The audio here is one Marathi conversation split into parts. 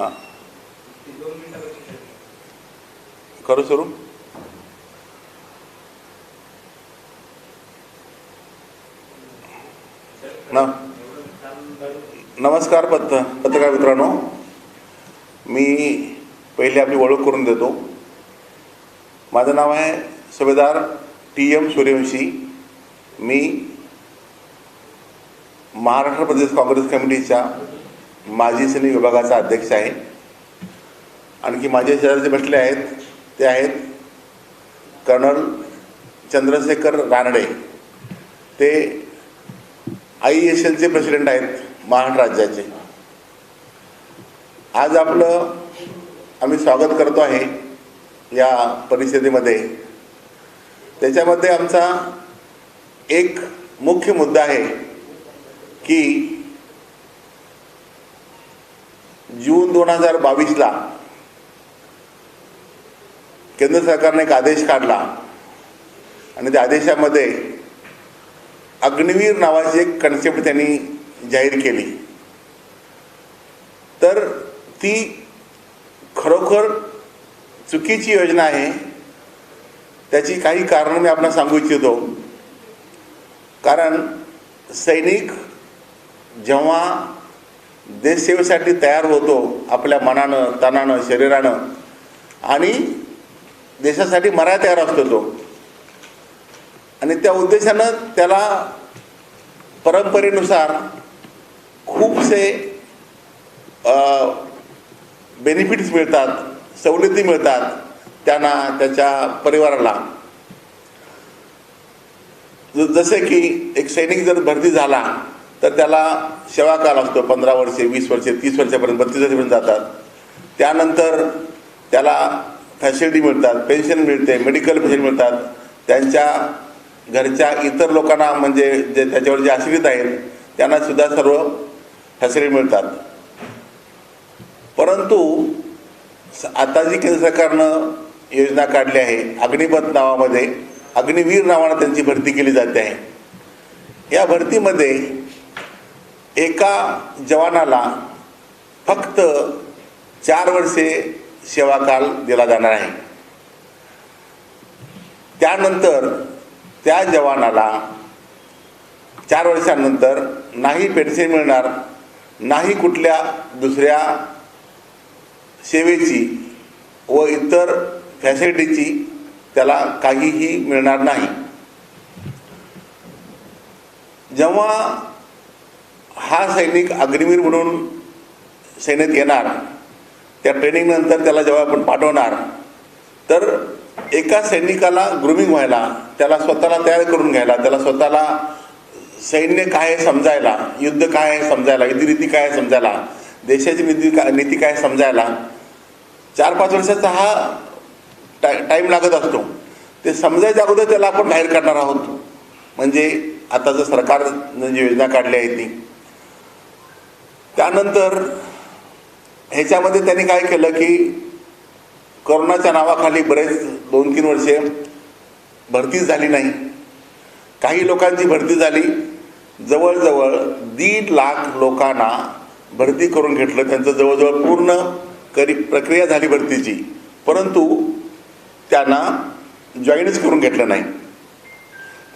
हां. करू सुरू? ना. नमस्कार पत्र पत्रकार मित्रांनो. मी पहिले आपली ओळख करून देतो. माझं नाव आहे सुभेदार टी एम सूर्यवंशी. मी महाराष्ट्र प्रदेश काँग्रेस कमिटीच्या माजी सैनिक विभागाचा अध्यक्ष आहे. आणखी माझे शेजारचे जे बसले आहेत ते आहेत कर्नल चंद्रशेखर रानडे. ते आय एस एलचे प्रेसिडेंट आहेत महाराष्ट्र राज्याचे. आज आपलं आम्ही स्वागत करतो आहे या परिस्थितीमध्ये त्याच्यामध्ये आमचा एक मुख्य मुद्दा आहे की जून दोन हजार बावीसला केंद्र सरकारने एक आदेश काढला. आणि त्या आदेशामध्ये अग्निवीर नावाची एक कन्सेप्ट त्यांनी जाहीर केली. तर ती खरोखर चुकीची योजना आहे. त्याची काही कारणं मी आपण सांगू इच्छितो. कारण सैनिक जेव्हा देशसेवेसाठी तयार होतो आपल्या मनानं तनानं शरीरानं आणि देशासाठी मरायला तयार असतो तो. आणि त्या उद्देशानं त्याला परंपरेनुसार खूपसे बेनिफिट्स मिळतात सवलती मिळतात त्यांना त्याच्या परिवाराला. जसे की एक सैनिक जर भरती झाला तर त्याला सेवाकाल असतो पंधरा वर्षे वीस वर्षे तीस वर्षापर्यंत बत्तीस वर्षापर्यंत जातात. त्यानंतर त्याला फॅसिलिटी मिळतात पेन्शन मिळते मेडिकल पेन्शन मिळतात. त्यांच्या घरच्या इतर लोकांना म्हणजे जे त्याच्यावर जे आश्रित आहेत त्यांना सुद्धा सर्व फॅसिलिटी मिळतात. परंतु आता जी केंद्र सरकारनं योजना काढली आहे अग्निपथ नावामध्ये अग्निवीर नावानं त्यांची भरती केली जाते. आहे या भरतीमध्ये एका जवानाला फक्त चार वर्षे सेवाकाल दिला जाणार आहे. त्यानंतर त्या जवानाला चार वर्षांनंतर नाही पेन्शन मिळणार नाही कुठल्या दुसऱ्या सेवेची व इतर फॅसिलिटीची त्याला काहीही मिळणार नाही. जेव्हा हा सैनिक अग्निवीर म्हणून सैन्यात येणार. त्या ट्रेनिंगनंतर त्याला जेव्हा आपण पाठवणार तर एका सैनिकाला ग्रुमिंग व्हायला त्याला स्वतःला तयार करून घ्यायला त्याला स्वतःला सैन्य काय आहे समजायला युद्ध काय आहे समजायला युद्धनीती काय आहे समजायला देशाची नीती काय नीती काय समजायला चार पाच वर्षाचा हा टाय टाईम लागत असतो. ते समजायच्या अगोदर त्याला आपण बाहेर काढणार आहोत. म्हणजे आता जर सरकारनं जी योजना काढली आहे ती त्यानंतर ह्याच्यामध्ये त्यांनी काय केलं की करोनाच्या नावाखाली बरेच दोन तीन वर्षे भरतीच झाली नाही. काही लोकांची भरती झाली. जवळजवळ दीड लाख लोकांना भरती करून घेतलं. त्यांचं जवळजवळ पूर्ण करी प्रक्रिया झाली भरतीची. परंतु त्यांना जॉईनच करून घेतलं नाही.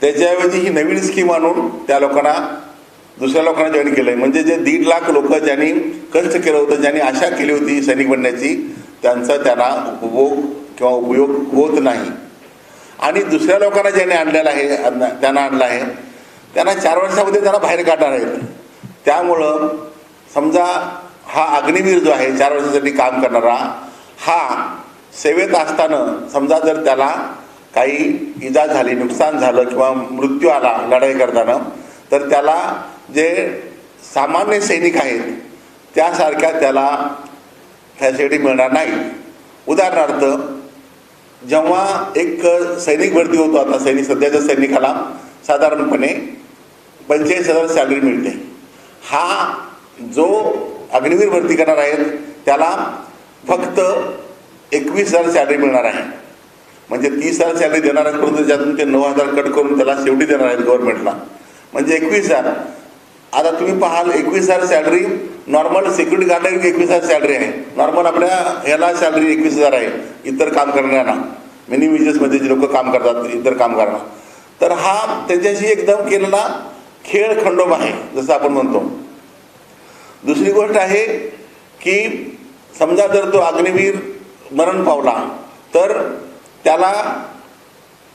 त्याच्याऐवजी ही नवीन स्कीम आणून त्या लोकांना दुसऱ्या लोकांना जॉईन केलं आहे म्हणजे जे दीड लाख लोक ज्यांनी कष्ट केलं होतं ज्यांनी आशा केली होती सैनिक बनण्याची त्यांचा त्यांना उपभोग किंवा उपयोग होत नाही. आणि दुसऱ्या लोकांना ज्यांनी आणलेलं आहे त्यांना आणलं आहे त्यांना चार वर्षामध्ये त्यांना बाहेर काढणार आहेत. त्यामुळं समजा हा अग्निवीर जो आहे चार वर्षासाठी काम करणारा हा सेवेत असताना समजा जर त्याला काही इजा झाली नुकसान झालं किंवा मृत्यू आला लढाई करताना तर त्याला जे सामान्य सैनिक आहेत त्यासारख्या त्याला फॅसिलिटी मिळणार नाही. उदाहरणार्थ जेव्हा एक सैनिक भरती होतो आता सैनिक सध्याच्या सैनिकाला साधारणपणे पंचेचाळीस हजार सॅलरी मिळते. हा जो अग्निवीर भरती करणार आहेत त्याला फक्त एकवीस हजार सॅलरी मिळणार आहे. म्हणजे तीस हजार सॅलरी देणार आहेत परंतु ज्यातून ते नऊ हजार कट करून त्याला शेवटी देणार आहेत गव्हर्नमेंटला म्हणजे एकवीस हजार. आता तुम्ही पाहाल एकवीस हजार सॅलरी नॉर्मल सिक्युरिटी गार्ड एकवीस हजार सॅलरी आहे. नॉर्मल आपल्या ह्याला सॅलरी एकवीस हजार आहे इतर काम करणाऱ्यांना. मिनी विजेसमध्ये जे लोक काम करतात इतर काम करणार. तर हा त्याच्याशी एकदम केलेला खेळ खंडोबा आहे जसं आपण म्हणतो. दुसरी गोष्ट आहे की समजा जर तो अग्निवीर मरण पावला तर त्याला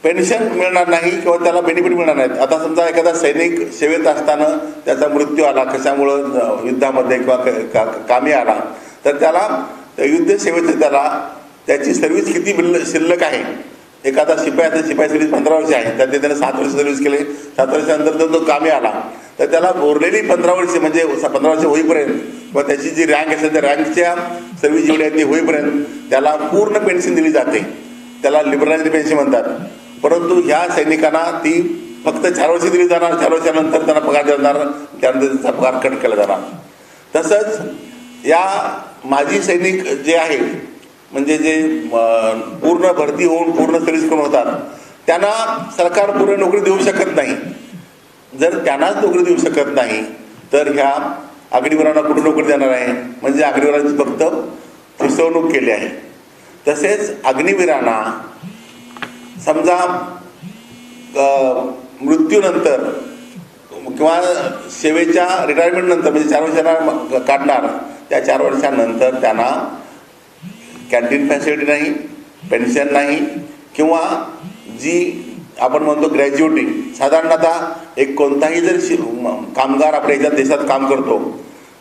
पेन्शन मिळणार नाही किंवा त्याला बेनिफिट मिळणार नाहीत. आता समजा एखादा सैनिक सेवेत असताना त्याचा मृत्यू आला कशामुळं युद्धामध्ये किंवा क- का- कामी आला तर त्याला युद्ध सेवेचं त्याला त्याची सर्व्हिस किती बिल शिल्लक आहे? एखादा शिपाई असेल शिपाई सर्व्हिस पंधरा वर्ष आहे. त्यात त्याने सात वर्ष सर्व्हिस केले. सात वर्षानंतर जर तो कामी आला. तर त्याला उरलेली पंधरा वर्ष म्हणजे पंधरा वर्ष होईपर्यंत किंवा त्याची जी रँक असेल त्या रँकच्या सर्व्हिस जेवढी आहे ती होईपर्यंत त्याला पूर्ण पेन्शन दिली जाते. त्याला लिबरलाइज पेन्शन म्हणतात. परंतु ह्या सैनिकांना ती फक्त चार वर्ष दिली जाणार चार वर्षानंतर त्यांना पगार दिला जाणार त्यानंतर त्यांचा पगार कट केला जाणार. तसंच या माजी सैनिक जे आहेत म्हणजे जे पूर्ण भरती होऊन पूर्ण सर्व्हिस करून होतात त्यांना सरकार पूर्ण नोकरी देऊ शकत नाही. जर त्यांनाच नोकरी देऊ शकत नाही तर ह्या आगडीवरांना कुठे नोकरी देणार आहे? म्हणजे आगडीवरांची फक्त फसवणूक केली आहे. तसेच अग्निवीरांना समजा मृत्यूनंतर किंवा सेवेच्या रिटायरमेंटनंतर म्हणजे चार वर्षांना काढणार त्या चार वर्षानंतर त्यांना कॅन्टीन फॅसिलिटी नाही पेन्शन नाही किंवा जी आपण म्हणतो ग्रॅज्युएटिंग साधारणतः एक कोणताही जर शि- म- कामगार आपल्या याच्यात देशात काम करतो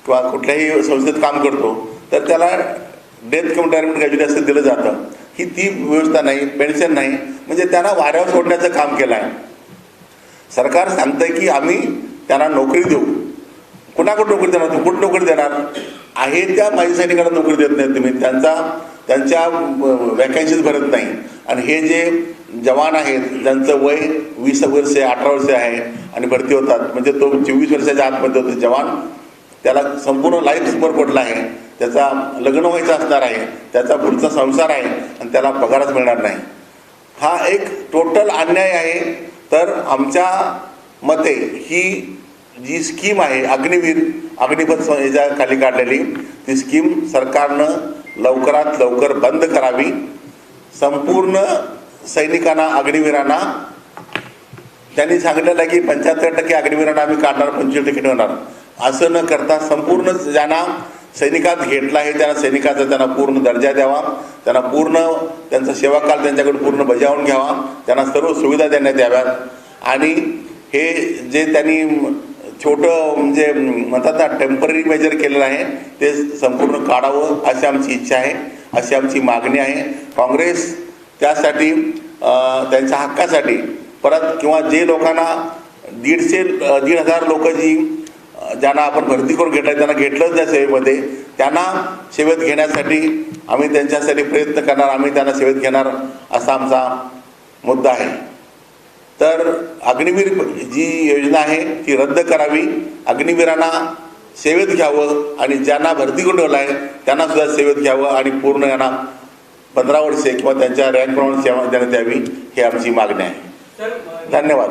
किंवा कुठल्याही संस्थेत काम करतो तर त्याला डेथ किंवा रिटायरमेंट ग्रॅज्युटी असं दिलं जातं. ही ती व्यवस्था नाही पेन्शन नाही. म्हणजे त्यांना वाऱ्यावर सोडण्याचं काम केलं आहे सरकार सांगतंय की आम्ही त्यांना नोकरी देऊ. कुणाकडे नोकरी देणार? तू कुठं नोकरी देणार? आहे त्या माजी सैनिकांना नोकरी देत नाही तुम्ही. त्यांचा त्यांच्या वॅकन्सीज भरत नाही. आणि हे जे जवान आहेत ज्यांचं वय वीस वर्ष अठरा वर्ष आहे आणि भरती होतात म्हणजे तो चोवीस वर्षाच्या आतमध्ये होतो जवान त्याला संपूर्ण लाईफ सुपर पडला आहे? त्याचा लग्न व्हायचं असणार आहे त्याचा पुढचा संसार आहे आणि त्याला पगारच मिळणार नाही. हा एक टोटल अन्याय आहे. तर आमच्या मते ही जी स्कीम आहे अग्निवीर अग्निपथ स- खाली काढलेली ती स्कीम सरकारनं लवकरात लवकर बंद करावी. संपूर्ण सैनिकांना अग्निवीरांना त्यांनी सांगितलेलं आहे की पंच्याहत्तर टक्के अग्निवीरांना आम्ही काढणार पंचवीस टक्के ठेवणार. असं न करता संपूर्ण ज्यांना सैनिकात घेतला आहे त्यांना सैनिकाचा त्यांना पूर्ण दर्जा द्यावा त्यांना पूर्ण त्यांचा सेवाकाल त्यांच्याकडे पूर्ण बजावून घ्यावा त्यांना सर्व सुविधा देण्यात याव्यात. आणि हे जे त्यांनी छोटं म्हणजे म्हणतात ना टेंपररी मेजर केलेलं आहे ते संपूर्ण काढावं अशी आमची इच्छा आहे अशी आमची मागणी आहे. काँग्रेस त्यासाठी त्यांच्या हक्कासाठी परत किंवा जे लोकांना दीडशे दीड हजार लोकं जी ज्यांना आपण भरती करून घेतलं त्यांना घेतलंच त्या सेवेमध्ये. त्यांना सेवेत घेण्यासाठी आम्ही त्यांच्यासाठी प्रयत्न करणार आम्ही त्यांना सेवेत घेणार असा आमचा मुद्दा आहे. तर अग्निवीर जी योजना आहे ती रद्द करावी. अग्निवीरांना सेवेत घ्यावं आणि ज्यांना भरती करून ठेवलं आहे त्यांना सुद्धा सेवेत घ्यावं आणि पूर्ण यांना पंधरा वर्षे किंवा त्यांच्या रँकप्रमाणे सेवा देण्यात यावी ही आमची मागणी आहे. धन्यवाद.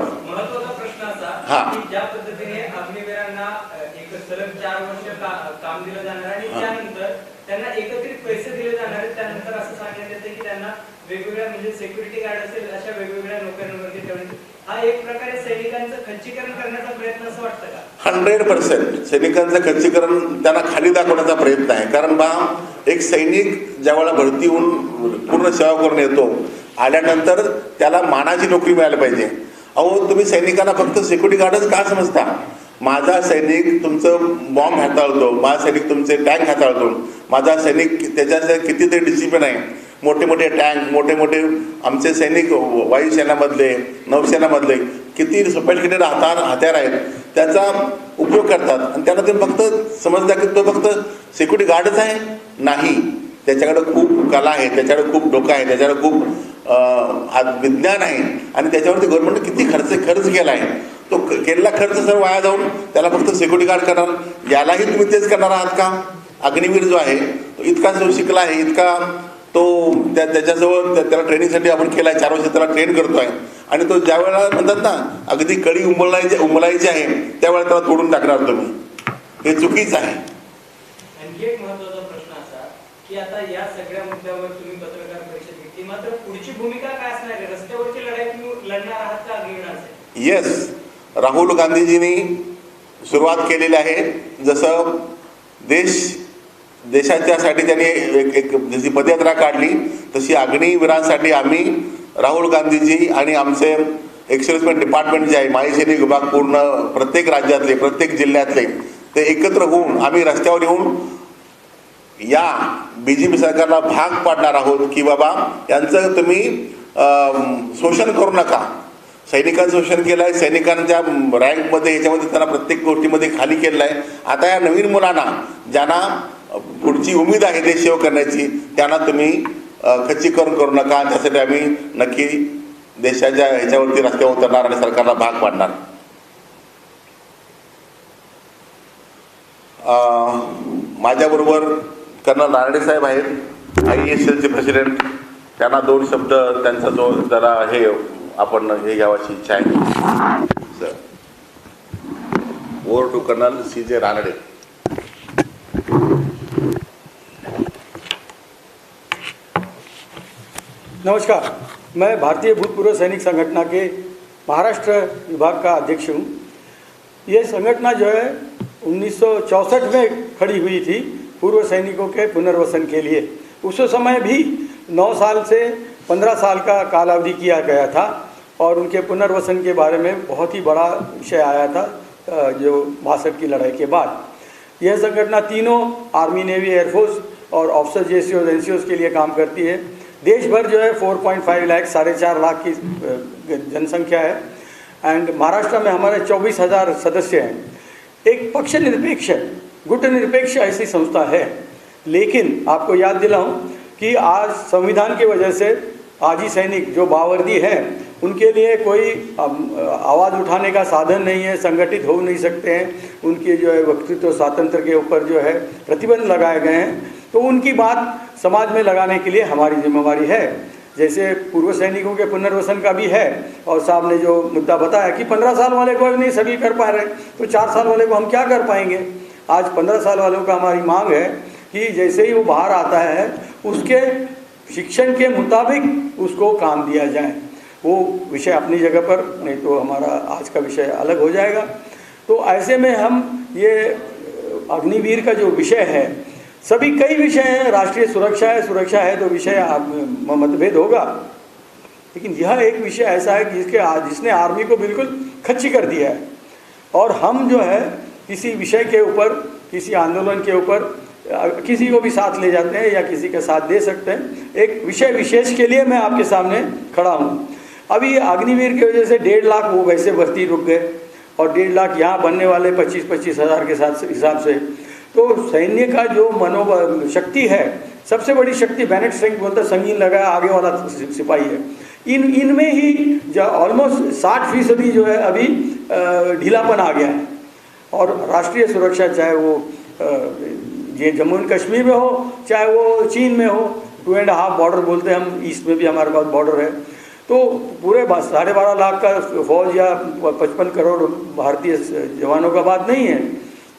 हा. असा की ज्या पद्धतीने अग्निवीरांना अ, एक सलग चार वर्ष काम दिलं जाणार आणि. त्यानंतर त्यांना एकत्रित पैसे दिले जाणार आहेत. त्यानंतर असं सांगण्यात येतं की त्यांना वेगवेगळ्या म्हणजे सिक्युरिटी गार्ड असेल अशा वेगवेगळ्या नोकऱ्यांवरती ठेवण्यात हा एक प्रकारे सैनिकांचं खच्चीकरण करण्याचा प्रयत्न असं वाटतं का? Hundred percent. सैनिकांचं खच्चीकरण त्यांना खाली दाखवण्याचा प्रयत्न आहे. कारण बा एक सैनिक ज्यावेळेला भरती होऊन पूर्ण सेवा करून येतो आल्यानंतर त्याला मानाची नोकरी मिळायला पाहिजे. अहो तुम्ही सैनिकांना फक्त सिक्युरिटी गार्डच का समजता? माझा सैनिक तुमचं बॉम्ब हाताळतो माझा सैनिक तुमचे टँक हाताळतो. माझा सैनिक त्याच्यात कितीतरी डिसिप्लिन आहे. मोठे मोठे टँक मोठे मोठे आमचे सैनिक वायुसेनामधले नौसेनामधले किती सोफिस्टिकेटेड हातार हत्यार आहेत त्याचा उपयोग करतात. आणि त्यांना ते फक्त समजता की तो फक्त सिक्युरिटी गार्डच आहे नाही. त्याच्याकडं खूप कला आहे त्याच्याकडे खूप डोकं आहे त्याच्याकडे खूप विज्ञान आहे. आणि त्याच्यावरती गव्हर्नमेंटने किती खर्च खर्च केला आहे तो केलेला खर्च सर्व वाया जाऊन त्याला फक्त सिक्युरिटी गार्ड करणार. यालाही तुम्ही तेच करणार आहात का? अग्निवीर जो आहे तो इतका जो शिकला आहे इतका तो त्या त्याच्याजवळ त्या- त्याला ट्रेनिंगसाठी आपण केला आहे चार वर्ष त्याला ट्रेन करतो आहे आणि तो ज्या वेळेला म्हणतात ना अगदी कळी उमलायची उमलायची आहे त्यावेळेला त्याला तोडून टाकणार तुम्ही. हे चुकीचं आहे. आणखी एक महत्त्वाचा प्रश्न असा की आता या सगळ्या मुद्द्यावर तुम्ही पत्रकार परिषद घेतली मात्र पुढची भूमिका काय असणार आहे? रस्त्यावरची लढाई तुम्ही लढणार आहात का अग्निवीरांचे येस राहुल गांधीजींनी सुरुवात केलेली आहे. जसं देश देशाच्यासाठी त्यांनी एक एक जशी पदयात्रा काढली तशी अग्निवीरांसाठी आम्ही राहुल गांधीजी आणि आमचे एक्सर्विसमेंट डिपार्टमेंट जे आहे माजी सैनिक विभाग पूर्ण प्रत्येक राज्यातले प्रत्येक जिल्ह्यातले ते एकत्र होऊन आम्ही रस्त्यावर येऊन या बी जे पी सरकारला भाग पाडणार आहोत की बाबा यांचं तुम्ही शोषण करू नका. सैनिकांचं शोषण केलं आहे सैनिकांच्या रँकमध्ये याच्यामध्ये त्यांना प्रत्येक गोष्टीमध्ये खाली केलेलं आहे आता या नवीन मुलांना ज्यांना पुढची उमेद आहे देश सेवा करण्याची त्यांना तुम्ही खच्चीकरण करू नका. त्यासाठी आम्ही नक्की देशाच्या ह्याच्यावरती रस्त्यावर उतरणार आणि सरकारला भाग पाडणार माझ्याबरोबर कर्नल नारडे साहेब आहेत. आय एस एलचे प्रेसिडेंट त्यांना दोन शब्द त्यांचा जो जरा हे आपण हे घ्यावाची इच्छा आहे sir. Over to colonel C J Ranade. नमस्कार. मैं भारतीय भूतपूर्व सैनिक संगठना के महाराष्ट्र विभाग का अध्यक्ष हूँ। ये संगठना जो है 1964 में खड़ी हुई थी पूर्व सैनिकों के पुनर्वसन के लिए। उस समय भी 9 साल से 15 साल का कालावधि किया गया था। और उनके पुनर्वसन के बारे में बहुत ही बड़ा विषय आया था जो बासठ की लड़ाई के बाद। यह संगठना तीनों आर्मी, नेवी एयरफोर्स और ऑफिसर जे सी के लिए काम करती है। देश भर जो है 4.5 लाख, साढ़े चार लाख की जनसंख्या है। एंड महाराष्ट्र में हमारे चौबीस हज़ार सदस्य हैं। एक पक्ष निरपेक्ष गुट निरपेक्ष ऐसी संस्था है। लेकिन आपको याद दिलाऊं कि आज संविधान की वजह से आजी सैनिक जो बावर्दी हैं उनके लिए कोई आवाज़ उठाने का साधन नहीं है, संगठित हो नहीं सकते हैं। उनके जो है वक्तृत्व स्वातंत्र के ऊपर जो है प्रतिबंध लगाए गए हैं। तो उनकी बात समाज में लगाने के लिए हमारी जिम्मेवारी है। जैसे पूर्व सैनिकों के पुनर्वसन का भी है और साहब ने जो मुद्दा बताया कि पंद्रह साल वाले को नहीं, सभी कर पा रहे तो चार साल वाले को हम क्या कर पाएँगे? आज पंद्रह साल वालों का हमारी मांग है कि जैसे ही वो बाहर आता है, उसके शिक्षण के मुताबिक उसको काम दिया जाए। वो विषय अपनी जगह पर, नहीं तो हमारा आज का विषय अलग हो जाएगा। तो ऐसे में हम ये अग्निवीर का जो विषय है, सभी कई विषय हैं, राष्ट्रीय सुरक्षा है सुरक्षा है तो विषय मतभेद होगा। लेकिन यह एक विषय ऐसा है जिसके जिसने आर्मी को बिल्कुल खच्ची कर दिया है। और हम जो है, किसी विषय के ऊपर, किसी आंदोलन के ऊपर किसी को भी साथ ले जाते हैं या किसी का साथ दे सकते हैं। एक विषय विशेष के लिए मैं आपके सामने खड़ा हूँ। अभी अग्निवीर की वजह से डेढ़ लाख वो वैसे भर्ती रुक गए और डेढ़ लाख यहाँ बनने वाले पच्चीस पच्चीस हज़ार के साथ हिसाब से। तो सैन्य का जो मनोबल शक्ति है, सबसे बड़ी शक्ति बैनेट स्ट्रेंथ बोलते संगीन लगाया आगे वाला सिपाही है। इन, इनमें ही ऑलमोस्ट साठ फ़ीसदी जो है अभी ढीलापन आ गया है। और राष्ट्रीय सुरक्षा, चाहे वो ये जम्मू एंड कश्मीर में हो, चाहे वो चीन में हो टू एंड हाफ़ बॉर्डर बोलते हैं हम ईस्ट में भी हमारे पास बॉर्डर है। तो पूरे साढ़े बारह लाख का फौज या पचपन करोड़ भारतीय जवानों का बात नहीं है।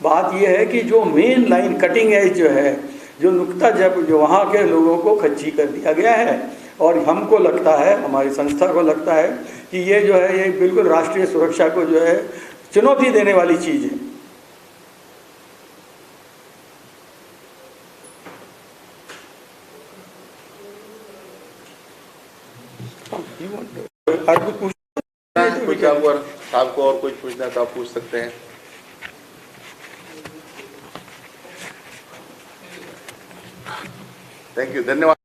बात यह है कि जो मेन लाइन कटिंग एज जो है, जो नुकता जब जो वहाँ के लोगों को खच्ची कर दिया गया है, और हमको लगता है, हमारी संस्था को लगता है कि ये जो है, ये बिल्कुल राष्ट्रीय सुरक्षा को जो है चुनौती देने वाली चीज़ है। आपको और कुछ पूछना है तो आप पूछ सकते हैं। थैंक यू धन्यवाद।